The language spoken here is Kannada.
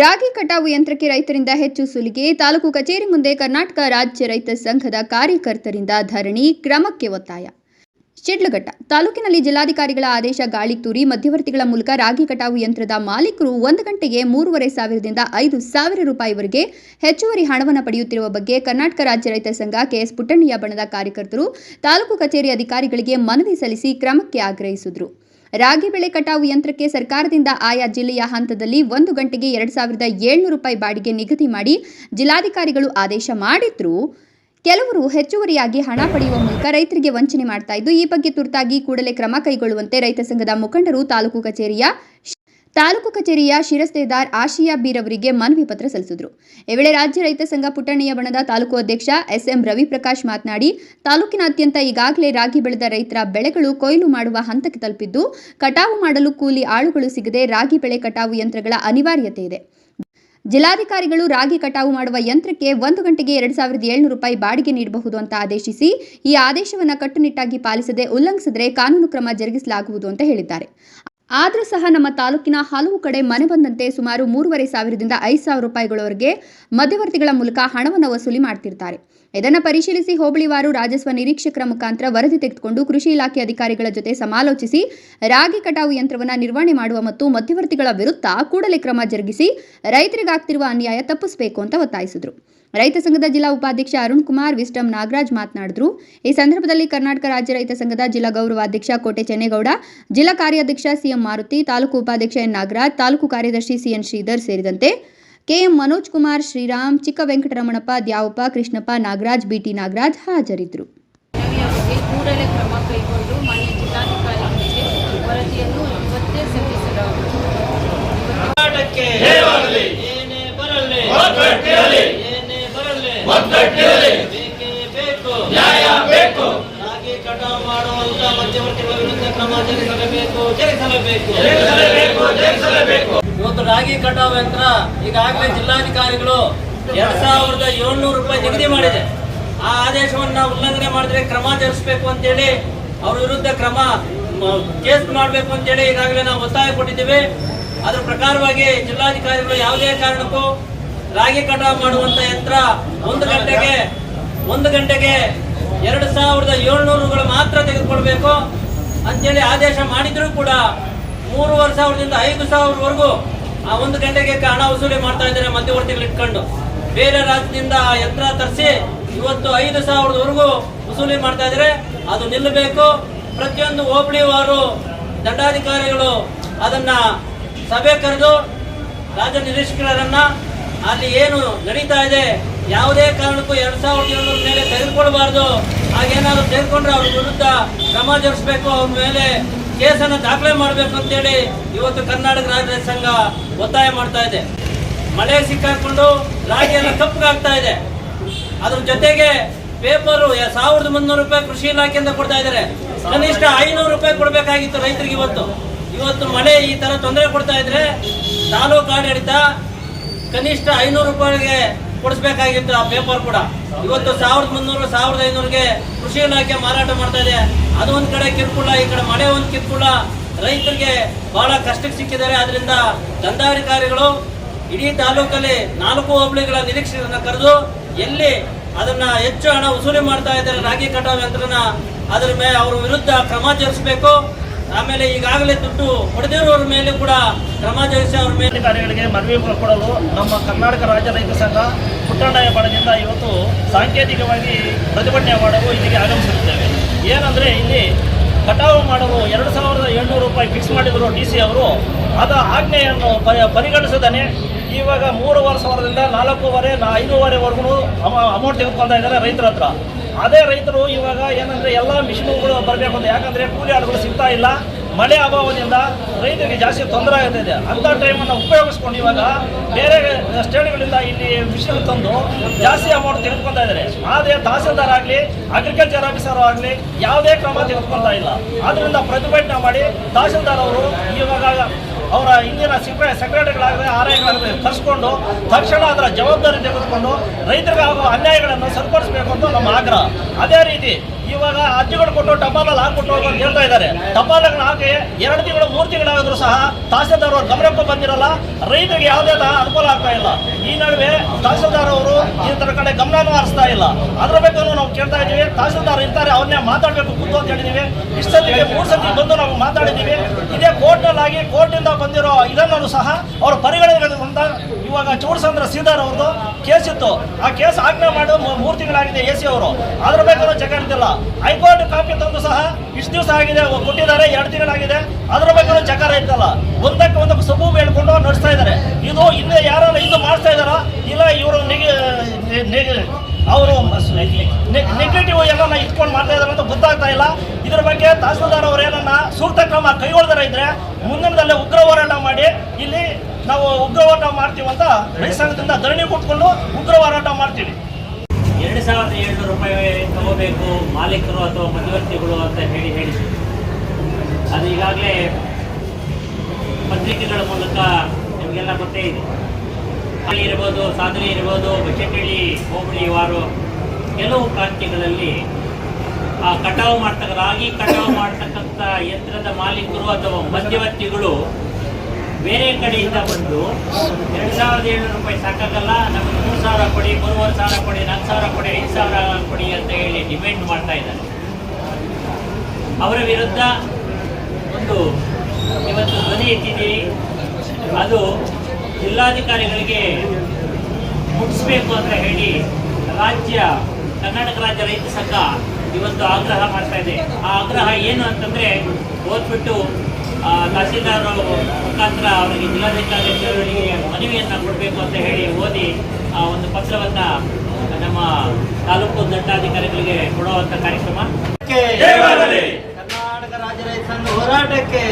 ರಾಗಿ ಕಟಾವು ಯಂತ್ರಕ್ಕೆ ರೈತರಿಂದ ಹೆಚ್ಚು ಸುಲಿಗೆ, ತಾಲೂಕು ಕಚೇರಿ ಮುಂದೆ ಕರ್ನಾಟಕ ರಾಜ್ಯ ರೈತ ಸಂಘದ ಕಾರ್ಯಕರ್ತರಿಂದ ಧರಣಿ ಕ್ರಮಕ್ಕೆ ಒತ್ತಾಯ. ಶಿಡ್ಲಘಟ್ಟ ತಾಲೂಕಿನಲ್ಲಿ ಜಿಲ್ಲಾಧಿಕಾರಿಗಳ ಆದೇಶ ಗಾಳಿ ತೂರಿ, ಮಧ್ಯವರ್ತಿಗಳ ಮೂಲಕ ರಾಗಿ ಕಟಾವು ಯಂತ್ರದ ಮಾಲೀಕರು ಒಂದು ಗಂಟೆಗೆ ಮೂರುವರೆ ಸಾವಿರದಿಂದ ಐದು ಸಾವಿರ ರೂಪಾಯಿವರೆಗೆ ಹೆಚ್ಚುವರಿ ಹಣವನ್ನು ಪಡೆಯುತ್ತಿರುವ ಬಗ್ಗೆ ಕರ್ನಾಟಕ ರಾಜ್ಯ ರೈತ ಸಂಘ ಕೆಎಸ್ ಪುಟ್ಟಣ್ಣಯ್ಯ ಬಣದ ಕಾರ್ಯಕರ್ತರು, ತಾಲೂಕು ಕಚೇರಿ ಅಧಿಕಾರಿಗಳಿಗೆ ಮನವಿ ಸಲ್ಲಿಸಿ ಕ್ರಮಕ್ಕೆ ಆಗ್ರಹಿಸಿದರು. ರಾಗಿ ಬೆಳೆ ಕಟಾವು ಯಂತ್ರಕ್ಕೆ ಸರ್ಕಾರದಿಂದ ಆಯಾ ಜಿಲ್ಲೆಯ ಹಂತದಲ್ಲಿ ಒಂದು ಗಂಟೆಗೆ ಎರಡು ಸಾವಿರದ ಏಳ್ನೂರು ರೂಪಾಯಿ ಬಾಡಿಗೆ ನಿಗದಿ ಮಾಡಿ ಜಿಲ್ಲಾಧಿಕಾರಿಗಳು ಆದೇಶ ಮಾಡಿದ್ರು ಕೆಲವರು ಹೆಚ್ಚುವರಿಯಾಗಿ ಹಣ ಪಡೆಯುವ ಮೂಲಕ ರೈತರಿಗೆ ವಂಚನೆ ಮಾಡ್ತಾ ಇದ್ದು, ಈ ಬಗ್ಗೆ ತುರ್ತಾಗಿ ಕೂಡಲೇ ಕ್ರಮ ಕೈಗೊಳ್ಳುವಂತೆ ರೈತ ಸಂಘದ ಮುಖಂಡರು ತಾಲೂಕು ಕಚೇರಿಯ ತಾಲೂಕು ಕಚೇರಿಯ ಶಿರಸ್ತೇದಾರ್ ಆಶಿಯಾ ಬೀರ್ ಅವರಿಗೆ ಮನವಿ ಪತ್ರ ಸಲ್ಲಿಸಿದರು. ಈ ವೇಳೆ ರಾಜ್ಯ ರೈತ ಸಂಘ ಪುಟ್ಟಣ್ಣಯ್ಯ ಬಣದ ತಾಲೂಕು ಅಧ್ಯಕ್ಷ ಎಸ್ಎಂ ರವಿಪ್ರಕಾಶ್ ಮಾತನಾಡಿ, ತಾಲೂಕಿನಾದ್ಯಂತ ಈಗಾಗಲೇ ರಾಗಿ ಬೆಳೆದ ರೈತರ ಬೆಳೆಗಳು ಕೊಯ್ಲು ಮಾಡುವ ಹಂತಕ್ಕೆ ತಲುಪಿದ್ದು, ಕಟಾವು ಮಾಡಲು ಕೂಲಿ ಆಳುಗಳು ಸಿಗದೆ ರಾಗಿ ಬೆಳೆ ಕಟಾವು ಯಂತ್ರಗಳ ಅನಿವಾರ್ಯತೆ ಇದೆ. ಜಿಲ್ಲಾಧಿಕಾರಿಗಳು ರಾಗಿ ಕಟಾವು ಮಾಡುವ ಯಂತ್ರಕ್ಕೆ ಒಂದು ಗಂಟೆಗೆ ಎರಡು ಸಾವಿರದ ಏಳ್ನೂರು ರೂಪಾಯಿ ಬಾಡಿಗೆ ನೀಡಬಹುದು ಅಂತ ಆದೇಶಿಸಿ, ಈ ಆದೇಶವನ್ನು ಕಟ್ಟುನಿಟ್ಟಾಗಿ ಪಾಲಿಸದೆ ಉಲ್ಲಂಘಿಸಿದರೆ ಕಾನೂನು ಕ್ರಮ ಜರುಗಿಸಲಾಗುವುದು ಅಂತ ಹೇಳಿದ್ದಾರೆ. ಆದರೂ ಸಹ ನಮ್ಮ ತಾಲೂಕಿನ ಹಲವು ಕಡೆ ಮನೆ ಬಂದಂತೆ ಸುಮಾರು ಮೂರುವರೆ ಸಾವಿರದಿಂದ ಐದು ಸಾವಿರ ರೂಪಾಯಿಗಳವರೆಗೆ ಮಧ್ಯವರ್ತಿಗಳ ಮೂಲಕ ಹಣವನ್ನು ವಸೂಲಿ ಮಾಡ್ತಿರ್ತಾರೆ. ಇದನ್ನು ಪರಿಶೀಲಿಸಿ ಹೋಬಳಿವಾರು ರಾಜಸ್ವ ನಿರೀಕ್ಷಕರ ಮುಖಾಂತರ ವರದಿ ತೆಗೆದುಕೊಂಡು ಕೃಷಿ ಇಲಾಖೆ ಅಧಿಕಾರಿಗಳ ಜೊತೆ ಸಮಾಲೋಚಿಸಿ ರಾಗಿ ಕಟಾವು ಯಂತ್ರವನ್ನು ನಿರ್ವಹಣೆ ಮಾಡುವ ಮತ್ತು ಮಧ್ಯವರ್ತಿಗಳ ವಿರುದ್ಧ ಕೂಡಲೇ ಕ್ರಮ ಜರುಗಿಸಿ ರೈತರಿಗಾಗ್ತಿರುವ ಅನ್ಯಾಯ ತಪ್ಪಿಸಬೇಕು ಅಂತ ಒತ್ತಾಯಿಸಿದರು. ರೈತ ಸಂಘದ ಜಿಲ್ಲಾ ಉಪಾಧ್ಯಕ್ಷ ಅರುಣ್ ಕುಮಾರ್ ವಿಸ್ಟಮ್ ನಾಗರಾಜ್ ಮಾತನಾಡಿದ್ರು. ಈ ಸಂದರ್ಭದಲ್ಲಿ ಕರ್ನಾಟಕ ರಾಜ್ಯ ರೈತ ಸಂಘದ ಜಿಲ್ಲಾ ಗೌರವಾಧ್ಯಕ್ಷ ಕೋಟೆ ಚೆನ್ನೇಗೌಡ ಜಿಲ್ಲಾ ಕಾರ್ಯಾಧ್ಯಕ್ಷ ಸಿಎಂ ಮಾರುತಿ ತಾಲೂಕು ಉಪಾಧ್ಯಕ್ಷ ಎನ್ ನಾಗರಾಜ್ ತಾಲೂಕು ಕಾರ್ಯದರ್ಶಿ ಸಿಎನ್ ಶ್ರೀಧರ್ ಸೇರಿದಂತೆ ಕೆಎಂ ಮನೋಜ್ ಕುಮಾರ್ ಶ್ರೀರಾಮ್ ಚಿಕ್ಕ ವೆಂಕಟರಮಣಪ್ಪ ದ್ಯಾವಪ್ಪ ಕೃಷ್ಣಪ್ಪ ನಾಗರಾಜ್ ಬಿಟಿ ನಾಗರಾಜ್ ಹಾಜರಿದ್ದರು. ಕೂಡಲೇ ಕ್ರಮ ಕೈಗೊಂಡು ಮಾನ್ಯ ಜಿಲ್ಲಾಧಿಕಾರಿಗಳಿಗೆ ವರದಿಯನ್ನು ಇವತ್ತೇ ಸಲ್ಲಿಸಲಾಗುವುದು. ಬರಲಿ ಬೇಕೇ? ನ್ಯಾಯ ಬೇಕು. ರಾಗಿ ಕಟಾವು ಮಾಡುವಂತ ಮಧ್ಯವರ್ತಿಗಳ ವಿರುದ್ಧ ಕ್ರಮ ಜರುಗಿಸಲೇಬೇಕು ಜರುಗಿಸಲೇಬೇಕು. ಜರುಗಿಸಲೇಬೇಕು ಇವತ್ತು ರಾಗಿ ಕಟಾವು ಯಂತ್ರ ಈಗಾಗಲೇ ಜಿಲ್ಲಾಧಿಕಾರಿಗಳು ಎರಡ್ ಸಾವಿರದ ಏಳ್ನೂರು ರೂಪಾಯಿ ನಿಗದಿ ಮಾಡಿದೆ. ಆ ಆದೇಶವನ್ನ ಉಲ್ಲಂಘನೆ ಮಾಡಿದ್ರೆ ಕ್ರಮ ಜರುಗಿಸಬೇಕು ಅಂತೇಳಿ ಅವ್ರ ವಿರುದ್ಧ ಕ್ರಮ ಕೇಸ್ ಮಾಡಬೇಕು ಅಂತೇಳಿ ಈಗಾಗಲೇ ನಾವು ಒತ್ತಾಯ ಕೊಟ್ಟಿದ್ದೇವೆ. ಅದ್ರ ಪ್ರಕಾರವಾಗಿ ಜಿಲ್ಲಾಧಿಕಾರಿಗಳು ಯಾವುದೇ ಕಾರಣಕ್ಕೂ ರಾಗಿ ಕಟಾವು ಮಾಡುವಂತ ಯಂತ್ರ ಒಂದು ಗಂಟೆಗೆ ಒಂದು ಗಂಟೆಗೆ ಎರಡು ಸಾವಿರದ ಏಳ್ನೂರುಗಳು ಮಾತ್ರ ತೆಗೆದುಕೊಳ್ಬೇಕು ಅಂತೇಳಿ ಆದೇಶ ಮಾಡಿದ್ರು ಕೂಡ ಮೂರುವರೆ ಸಾವಿರದಿಂದ ಐದು ಸಾವಿರವರೆಗೂ ಆ ಒಂದು ಗಂಟೆಗೆ ಹಣ ವಸೂಲಿ ಮಾಡ್ತಾ ಇದ್ದಾರೆ ಮಧ್ಯವರ್ತಿಗಳು ಇಟ್ಕೊಂಡು. ಬೇರೆ ರಾಜ್ಯದಿಂದ ಆ ಯಂತ್ರ ತರಿಸಿ ಇವತ್ತು ಐದು ಸಾವಿರದವರೆಗೂ ವಸೂಲಿ ಮಾಡ್ತಾ ಇದ್ದಾರೆ. ಅದು ನಿಲ್ಲಬೇಕು. ಪ್ರತಿಯೊಂದು ಹೋಬಳಿವಾರು ದಂಡಾಧಿಕಾರಿಗಳು ಅದನ್ನು ಸಭೆ ಕರೆದು ರಾಜ್ಯ ನಿರೀಕ್ಷಕರನ್ನ ಅಲ್ಲಿ ಏನು ನಡೀತಾ ಇದೆ, ಯಾವುದೇ ಕಾರಣಕ್ಕೂ ಎರಡ್ ಸಾವಿರದ ಏಳ್ನೂರ ಮೇಲೆ ತೆಗೆದುಕೊಳ್ಬಾರ್ದು. ಹಾಗೇನಾದ್ರು ತೆಗೆದುಕೊಂಡ್ರೆ ಅವ್ರ ವಿರುದ್ಧ ಕ್ರಮ ಜರುಗಿಸಬೇಕು, ಅವ್ರ ಮೇಲೆ ಕೇಸನ್ನು ದಾಖಲೆ ಮಾಡಬೇಕು ಅಂತೇಳಿ ಇವತ್ತು ಕರ್ನಾಟಕ ರಾಜ್ಯ ಸಂಘ ಒತ್ತಾಯ ಮಾಡ್ತಾ ಇದೆ. ಮಳೆ ಸಿಕ್ಕಾಕೊಂಡು ರಾಗಿ ಎಲ್ಲ ಕಪ್ಪಗಾಗ್ತಾ ಇದೆ. ಅದ್ರ ಜೊತೆಗೆ ಪೇಪರು ಸಾವಿರದ ಮುನ್ನೂರು ರೂಪಾಯಿ ಕೃಷಿ ಇಲಾಖೆಯಿಂದ ಕೊಡ್ತಾ ಇದ್ದಾರೆ ಕನಿಷ್ಠ ಐನೂರು ರೂಪಾಯಿ ಕೊಡಬೇಕಾಗಿತ್ತು ರೈತರಿಗೆ ಇವತ್ತು. ಇವತ್ತು ಮಳೆ ಈ ತರ ತೊಂದರೆ ಕೊಡ್ತಾ ಇದ್ರೆ ತಾಲೂಕು ಆಡಳಿತ ಕನಿಷ್ಠ ಐನೂರು ರೂಪಾಯಿಗೆ ಕೊಡಿಸ್ಬೇಕಾಗಿತ್ತು ಆ ಪೇಪರ್ ಕೂಡ. ಇವತ್ತು ಸಾವಿರದ ಮುನ್ನೂರು, ಸಾವಿರದ ಐನೂರಿಗೆ ಕೃಷಿ ಇಲಾಖೆ ಮಾರಾಟ ಮಾಡ್ತಾ ಇದೆ. ಅದು ಒಂದ್ ಕಡೆ ಕಿರುಕುಳ ಈ ಕಡೆ ಮಳೆ ಒಂದು ಕಿರುಕುಳ ರೈತರಿಗೆ ಬಹಳ ಕಷ್ಟಕ್ಕೆ ಸಿಕ್ಕಿದ್ದಾರೆ. ಆದ್ರಿಂದ ದಂಡಾಧಿಕಾರಿಗಳು ಇಡೀ ತಾಲೂಕಲ್ಲಿ ನಾಲ್ಕು ಹೋಬಳಿಗಳ ನಿರೀಕ್ಷೆಗಳನ್ನ ಕರೆದು ಎಲ್ಲಿ ಅದನ್ನ ಹೆಚ್ಚು ಹಣ ವಸೂಲಿ ಮಾಡ್ತಾ ಇದ್ದಾರೆ ರಾಗಿ ಕಟಾವ್ ಯಂತ್ರನ, ಅದ್ರ ಮೇಲೆ ಅವ್ರ ವಿರುದ್ಧ ಕ್ರಮ ಜರುಗಿಸಬೇಕು. ಆಮೇಲೆ ಈಗಾಗಲೇ ದುಡ್ಡು ಹೊಡೆದಿರೋರ ಮೇಲೆ ಕೂಡ ಕ್ರಮ ಜರುಗಿಸಿ ಅವರ ಮೇಲೆ ಅಧಿಕಾರಿಗಳಿಗೆ ಮನವಿ ಕೊಡಲು ನಮ್ಮ ಕರ್ನಾಟಕ ರಾಜ್ಯ ರೈತ ಸಂಘ ಪುಟ್ಟಣ್ಣಯ್ಯ ಬಣದಿಂದ ಇವತ್ತು ಸಾಂಕೇತಿಕವಾಗಿ ಪ್ರತಿಭಟನೆ ಮಾಡಲು ಇಲ್ಲಿಗೆ ಆಗಮಿಸುತ್ತೇವೆ ಏನಂದರೆ ಇಲ್ಲಿ ಕಟಾವು ಮಾಡಲು ಎರಡು ಸಾವಿರದ ಏಳ್ನೂರು ರೂಪಾಯಿ ಫಿಕ್ಸ್ ಮಾಡಿದರು ಡಿ ಸಿ ಅವರು. ಅದ ಆಜ್ಞೆಯನ್ನು ಪರಿಗಣಿಸದೇ ಇವಾಗ ಮೂರುವರೆ ಸಾವಿರದಿಂದ ನಾಲ್ಕೂವರೆ ಐದೂವರೆವರೆಗೂ ಅಮೌಂಟ್ ತೆಗೆದುಕೊಳ್ತಾ ಇದ್ದಾರೆ ರೈತರ ಹತ್ರ. ಅದೇ ರೈತರು ಇವಾಗ ಏನಂದ್ರೆ ಎಲ್ಲ ಮಿಷಿನ್ಗಳು ಬರಬೇಕು ಅಂತ. ಯಾಕಂದ್ರೆ ಕೂಲಿ ಆಳುಗಳು ಸಿಗ್ತಾ ಇಲ್ಲ. ಮಳೆ ಅಭಾವದಿಂದ ರೈತರಿಗೆ ಜಾಸ್ತಿ ತೊಂದರೆ ಆಗ್ತಿದೆ ಅಂತ ಟೈಮನ್ನು ಉಪಯೋಗಿಸ್ಕೊಂಡು ಇವಾಗ ಬೇರೆ ಸ್ಟೇಟ್ಗಳಿಂದ ಇಲ್ಲಿ ಮಿಷನ್ ತಂದು ಜಾಸ್ತಿ ಅಮೌಂಟ್ ತೆಗೆದುಕೊಂತ ಇದ್ದಾರೆ. ಆದರೆ ತಹಸೀಲ್ದಾರ್ ಆಗಲಿ ಅಗ್ರಿಕಲ್ಚರ್ ಆಫೀಸರ್ ಆಗಲಿ ಯಾವುದೇ ಕ್ರಮ ತೆಗೆದುಕೊಳ್ತಾ ಇಲ್ಲ. ಆದ್ರಿಂದ ಪ್ರತಿಭಟನೆ ಮಾಡಿ ತಹಸೀಲ್ದಾರ್ ಅವರು ಇವಾಗ ಅವರ ಹಿಂದಿನ ಸೆಕ್ರೆ ಸೆಕ್ರೆಟರಿಗಳಾಗಲಿ ಆರ್ ಐಗಳಾಗಲಿ ಕರೆಸ್ಕೊಂಡು ತಕ್ಷಣ ಅದರ ಜವಾಬ್ದಾರಿ ತೆಗೆದುಕೊಂಡು ರೈತರಿಗೆ ಆಗುವ ಅನ್ಯಾಯಗಳನ್ನು ಸರಿಪಡಿಸಬೇಕು ಅಂತ ನಮ್ಮ ಆಗ್ರಹ. ಅದೇ ರೀತಿ ಇವಾಗ ಅರ್ಜಿಗಳು ಕೊಟ್ಟು ಟಪಾಲಲ್ಲಿ ಹಾಕ್ಬಿಟ್ಟು ಅಂತ ಹೇಳ್ತಾ ಇದ್ದಾರೆ. ಟಪಾಲಗಳನ್ನ ಹಾಕಿ ಎರಡು ತಿಂಗಳು, ಮೂರು ತಿಂಗಳಾದರೂ ಸಹ ತಹಸೀಲ್ದಾರ್ ಅವರು ಗಮನಕ್ಕೆ ಬಂದಿರಲ್ಲ, ರೈತರಿಗೆ ಯಾವುದೇ ಅನುಕೂಲ ಆಗ್ತಾ ಇಲ್ಲ. ಈ ನಡುವೆ ತಹಸೀಲ್ದಾರ್ ಅವರು ಈ ತರ ಕಡೆ ಗಮನನೂ ಹರಿಸ್ತಾ ಇಲ್ಲ. ಅದ್ರ ಬಗ್ಗೆ ನಾವು ಕೇಳ್ತಾ ಇದ್ದೀವಿ. ತಹಸೀಲ್ದಾರ್ ಇರ್ತಾರೆ ಅವ್ರನ್ನೇ ಮಾತಾಡಬೇಕು, ಕೂತು ಅಂತ ಹೇಳಿದೀವಿ ಇಷ್ಟೊತ್ತಿಗೆ ಮೂರು ಸತಿ ಬಂದು ನಾವು ಮಾತಾಡಿದ್ದೀವಿ. ಇದೇ ಕೋರ್ಟ್ನಲ್ಲಿ ಆಗಿ ಕೋರ್ಟಿಂದ ಬಂದಿರೋ ಇದನ್ನು ಸಹ ಅವರು ಪರಿಗಣನೆಗಳು ಅಂತ ಇವಾಗ ಚೂಡ್ಸಂದ್ರ ಸೀದಾರ್ ಅವ್ರದ್ದು ಕೇಸ್ ಇತ್ತು. ಆ ಕೇಸ್ ಆಜ್ಞೆ ಮಾಡೋ ಮೂರು ತಿಂಗಳಾಗಿದೆ ಎ ಸಿ ಅವರು. ಅದ್ರ ಬೇಕಾದ್ರೆ ಚೆಕ್ ಅಂತಿಲ್ಲ ಹೈಕೋರ್ಟ್ ಕಾಪಿ ತಂದು ಸಹ ಇಷ್ಟು ದಿವಸ ಆಗಿದೆ ಕೊಟ್ಟಿದ್ದಾರೆ, ಎರಡು ತಿಂಗಳಾಗಿದೆ. ಅದ್ರ ಬೇಕಾದ್ರೆ ಚಕಾರ ಇತ್ತಲ್ಲ. ಒಂದಕ್ಕೆ ಒಂದಕ್ಕೆ ಸಬೂಬ್ ಹೇಳ್ಕೊಂಡು ನಡೆಸ್ತಾ ಇದ್ದಾರೆ. ಇದು ಇನ್ನೇ ಯಾರು ಇದು ಮಾಡಿಸ್ತಾ ಇದಾರ ಇಲ್ಲ ಇವರು ಅವರು ನೆಗೆಟಿವ್ ಎಲ್ಲ ಇಟ್ಕೊಂಡು ಮಾಡ್ತಾ ಇದಾರೆ ಅಂತ ಗೊತ್ತಾಗ್ತಾ ಇಲ್ಲ. ಇದ್ರ ಬಗ್ಗೆ ತಹಸೀಲ್ದಾರ್ ಅವರು ಏನನ್ನ ಸೂಕ್ತ ಕ್ರಮ ಕೈಗೊಳ್ದಾರ ಇದ್ರೆ ಮುಂದಿನದಲ್ಲೇ ಉಗ್ರ ಹೋರಾಟ ಮಾಡಿ, ಇಲ್ಲಿ ನಾವು ಉಗ್ರ ಹೋರಾಟ ಮಾಡ್ತೀವಿ ಅಂತ ರೈತ ಧರಣಿ ಕೊಟ್ಕೊಂಡು ಉಗ್ರ ಹೋರಾಟ ಮಾಡ್ತೀವಿ. ಎರಡು ಸಾವಿರದ ಏಳ್ನೂರು ರೂಪಾಯಿ ತಗೋಬೇಕು ಮಾಲೀಕರು ಅಥವಾ ಮಧ್ಯವರ್ತಿಗಳು ಅಂತ ಹೇಳಿ ಹೇಳಿ ಅದು ಈಗಾಗಲೇ ಪತ್ರಿಕೆಗಳ ಮೂಲಕ ನಿಮಗೆಲ್ಲ ಗೊತ್ತೇ ಇದೆ. ಅಲ್ಲಿ ಇರ್ಬೋದು, ಸಾಧನೆ ಇರ್ಬೋದು ಬಚಟಳ್ಳಿ ಹೋಬಳಿ ವಾರು. ಕೆಲವು ಪ್ರಾಂತ್ಯಗಳಲ್ಲಿ ಆ ಕಟಾವು ಮಾಡ್ತಕ್ಕ, ರಾಗಿ ಕಟಾವು ಮಾಡ್ತಕ್ಕಂಥ ಯಂತ್ರದ ಮಾಲೀಕರು ಅಥವಾ ಮಧ್ಯವರ್ತಿಗಳು ಬೇರೆ ಕಡೆಯಿಂದ ಬಂದು ಎರಡು ಸಾವಿರದ ಏಳ್ನೂರು ರೂಪಾಯಿ ಸಾಕಾಗಲ್ಲ, ನಮಗೆ ಮೂರು ಸಾವಿರ ಕೊಡಿ, ಮೂರುವರೆ ಸಾವಿರ ಕೊಡಿ, ನಾಲ್ಕು ಸಾವಿರ ಕೊಡಿ, ಐದು ಸಾವಿರ ಕೊಡಿ ಅಂತ ಹೇಳಿ ಡಿಮ್ಯಾಂಡ್ ಮಾಡ್ತಾ ಇದ್ದಾರೆ. ಅವರ ವಿರುದ್ಧ ಒಂದು ಇವತ್ತು ಧ್ವನಿ ಎತ್ತಿದ್ದೀವಿ ಅದು ಜಿಲ್ಲಾಧಿಕಾರಿಗಳಿಗೆ ಮುಟ್ಟಿಸಬೇಕು ಅಂತ ಹೇಳಿ ರಾಜ್ಯ ಕರ್ನಾಟಕ ರಾಜ್ಯ ರೈತ ಸಂಘ ಇವತ್ತು ಆಗ್ರಹ ಮಾಡ್ತಾ ಇದೆ. ಆ ಆಗ್ರಹ ಏನು ಅಂತಂದ್ರೆ ಓದ್ಬಿಟ್ಟು ತಹಸೀಲ್ದಾರ್ ಮುಖಾಂತರ ಅವರಿಗೆ ಜಿಲ್ಲಾಧಿಕಾರಿಗಳಿಗೆ ಮನವಿಯನ್ನು ಕೊಡಬೇಕು ಅಂತ ಹೇಳಿ ಓದಿ ಆ ಒಂದು ಪತ್ರವನ್ನ ನಮ್ಮ ತಾಲೂಕು ದಂಡಾಧಿಕಾರಿಗಳಿಗೆ ಕೊಡುವಂತ ಕಾರ್ಯಕ್ರಮ. ಕರ್ನಾಟಕ ರಾಜ್ಯ ರೈತ ಸಂಘ ಹೋರಾಟಕ್ಕೆ